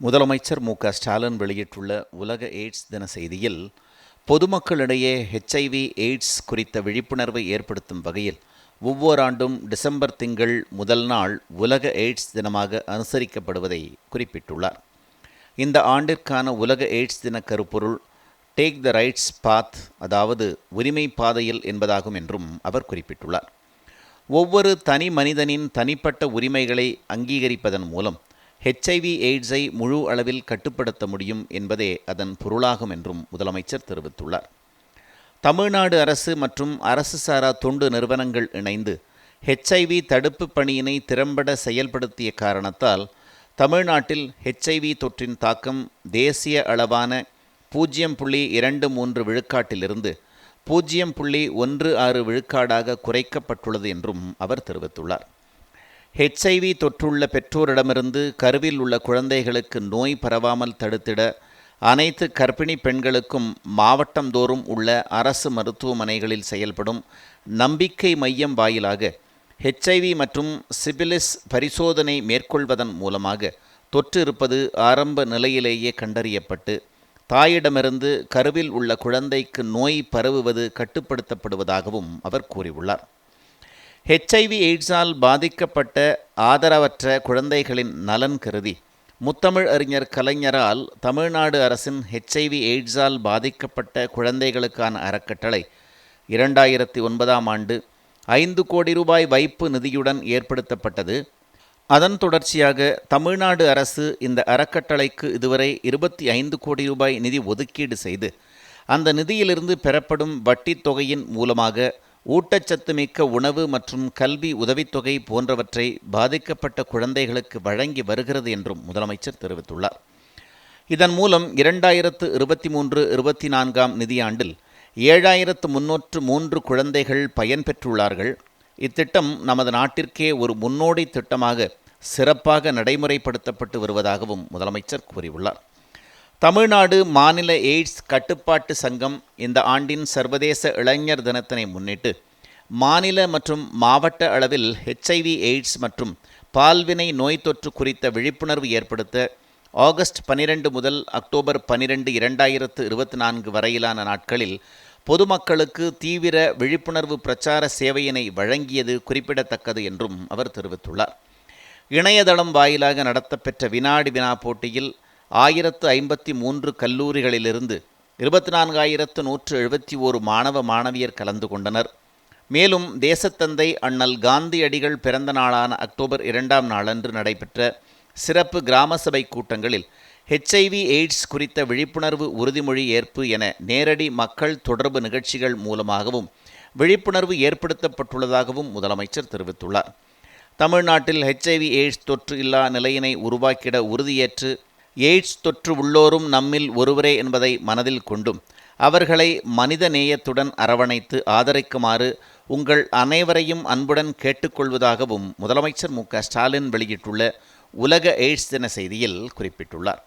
முதலமைச்சர் மு க ஸ்டாலின் வெளியிட்டுள்ள உலக எய்ட்ஸ் தின செய்தியில் பொதுமக்களிடையே ஹெச்ஐவி எய்ட்ஸ் குறித்த விழிப்புணர்வை ஏற்படுத்தும் வகையில் ஒவ்வொரு ஆண்டும் டிசம்பர் திங்கள் முதல் நாள் உலக எய்ட்ஸ் தினமாக அனுசரிக்கப்படுவதை குறிப்பிட்டுள்ளார். இந்த ஆண்டிற்கான உலக எய்ட்ஸ் தின கருப்பொருள் டேக் த ரைட்ஸ் பாத் அதாவது உரிமை பாதையில் என்பதாகும் என்றும் அவர் குறிப்பிட்டுள்ளார். ஒவ்வொரு தனி மனிதனின் தனிப்பட்ட உரிமைகளை அங்கீகரிப்பதன் மூலம் ஹெச்ஐவி எய்ட்ஸை முழு அளவில் கட்டுப்படுத்த முடியும் என்பதே அதன் பொருளாகும் என்றும் முதலமைச்சர் தெரிவித்துள்ளார். தமிழ்நாடு அரசு மற்றும் அரசு சாரா தொண்டு நிறுவனங்கள் இணைந்து ஹெச்ஐவி தடுப்பு பணியினை திறம்பட செயல்படுத்திய காரணத்தால் தமிழ்நாட்டில் ஹெச்ஐவி தொற்றின் தாக்கம் தேசிய அளவான பூஜ்ஜியம் புள்ளி இரண்டு மூன்று விழுக்காட்டிலிருந்து பூஜ்ஜியம் புள்ளி ஒன்று ஆறு விழுக்காடாக குறைக்கப்பட்டுள்ளது என்றும் அவர் தெரிவித்துள்ளார். ஹெச்ஐவி தொற்றுள்ள பெற்றோரிடமிருந்து கருவில் உள்ள குழந்தைகளுக்கு நோய் பரவாமல் தடுத்திட அனைத்து கர்ப்பிணி பெண்களுக்கும் மாவட்டந்தோறும் உள்ள அரசு மருத்துவமனைகளில் செயல்படும் நம்பிக்கை மையம் வாயிலாக ஹெச்ஐவி மற்றும் சிபிலிஸ் பரிசோதனை மேற்கொள்வதன் மூலமாக தொற்று இருப்பது ஆரம்ப நிலையிலேயே கண்டறியப்பட்டு தாயிடமிருந்து கருவில் உள்ள குழந்தைக்கு நோய் பரவுவது கட்டுப்படுத்தப்படுவதாகவும் அவர் கூறியுள்ளார். ஹெச்ஐவி எய்ட்ஸால் பாதிக்கப்பட்ட ஆதரவற்ற குழந்தைகளின் நலன் கருதி முத்தமிழ் அறிஞர் கலைஞரால் தமிழ்நாடு அரசின் ஹெச்ஐவி எய்ட்ஸால் பாதிக்கப்பட்ட குழந்தைகளுக்கான அறக்கட்டளை இரண்டாயிரத்தி ஒன்பதாம் ஆண்டு ஐந்து கோடி ரூபாய் வைப்பு நிதியுடன் ஏற்படுத்தப்பட்டது. அதன் தொடர்ச்சியாக தமிழ்நாடு அரசு இந்த அறக்கட்டளைக்கு இதுவரை இருபத்தி ஐந்து கோடி ரூபாய் நிதி ஒதுக்கீடு செய்து அந்த நிதியிலிருந்து பெறப்படும் வட்டித் தொகையின் மூலமாக ஊட்டச்சத்து மிக்க உணவு மற்றும் கல்வி உதவித்தொகை போன்றவற்றை பாதிக்கப்பட்ட குழந்தைகளுக்கு வழங்கி வருகிறது என்றும் முதலமைச்சர் தெரிவித்துள்ளார். இதன் மூலம் இரண்டாயிரத்து இருபத்தி மூன்று இருபத்தி நான்காம் நிதியாண்டில் ஏழாயிரத்து முன்னூற்று மூன்று குழந்தைகள் பயன்பெற்றுள்ளார்கள் இத்திட்டம் நமது நாட்டிற்கே ஒரு முன்னோடி திட்டமாக சிறப்பாக நடைமுறைப்படுத்தப்பட்டு வருவதாகவும் முதலமைச்சர் கூறியுள்ளார். தமிழ்நாடு மாநில எய்ட்ஸ் கட்டுப்பாட்டு சங்கம் இந்த ஆண்டின் சர்வதேச இளைஞர் தினத்தினை முன்னிட்டு மாநில மற்றும் மாவட்ட அளவில் ஹெச்ஐவி எய்ட்ஸ் மற்றும் பால்வினை நோய் தொற்று குறித்த விழிப்புணர்வு ஏற்படுத்த ஆகஸ்ட் பனிரெண்டு முதல் அக்டோபர் பனிரெண்டு இரண்டாயிரத்து இருபத்தி நான்கு வரையிலான நாட்களில் பொதுமக்களுக்கு தீவிர விழிப்புணர்வு பிரச்சார சேவையினை வழங்கியது குறிப்பிடத்தக்கது என்றும் அவர் தெரிவித்துள்ளார். இணையதளம் வாயிலாக நடத்தப்பெற்ற வினாடி வினா போட்டியில் ஆயிரத்து ஐம்பத்தி மூன்று கல்லூரிகளிலிருந்து இருபத்தி நான்காயிரத்து நூற்று எழுபத்தி ஓரு மாணவ மாணவியர் கலந்து கொண்டனர். மேலும் தேசத்தந்தை அண்ணல் காந்தியடிகள் பிறந்த நாளான அக்டோபர் இரண்டாம் நாளன்று நடைபெற்ற சிறப்பு கிராம சபை கூட்டங்களில் ஹெச்ஐவி எய்ட்ஸ் குறித்த விழிப்புணர்வு உறுதிமொழி ஏற்பு என நேரடி மக்கள் தொடர்பு நிகழ்ச்சிகள் மூலமாகவும் விழிப்புணர்வு ஏற்படுத்தப்பட்டுள்ளதாகவும் முதலமைச்சர் தெரிவித்துள்ளார். தமிழ்நாட்டில் ஹெச்ஐவி எய்ட்ஸ் தொற்று இல்லா நிலையினை உருவாக்கிட உறுதியேற்று எய்ட்ஸ் தொற்று உள்ளோரும் நம்மில் ஒருவரே என்பதை மனதில் கொண்டும் அவர்களை மனித நேயத்துடன் அரவணைத்து ஆதரிக்குமாறு உங்கள் அனைவரையும் அன்புடன் கேட்டுக்கொள்வதாகவும் முதலமைச்சர் மு க ஸ்டாலின் வெளியிட்டுள்ள உலக எய்ட்ஸ் தின செய்தியில் குறிப்பிட்டுள்ளார்.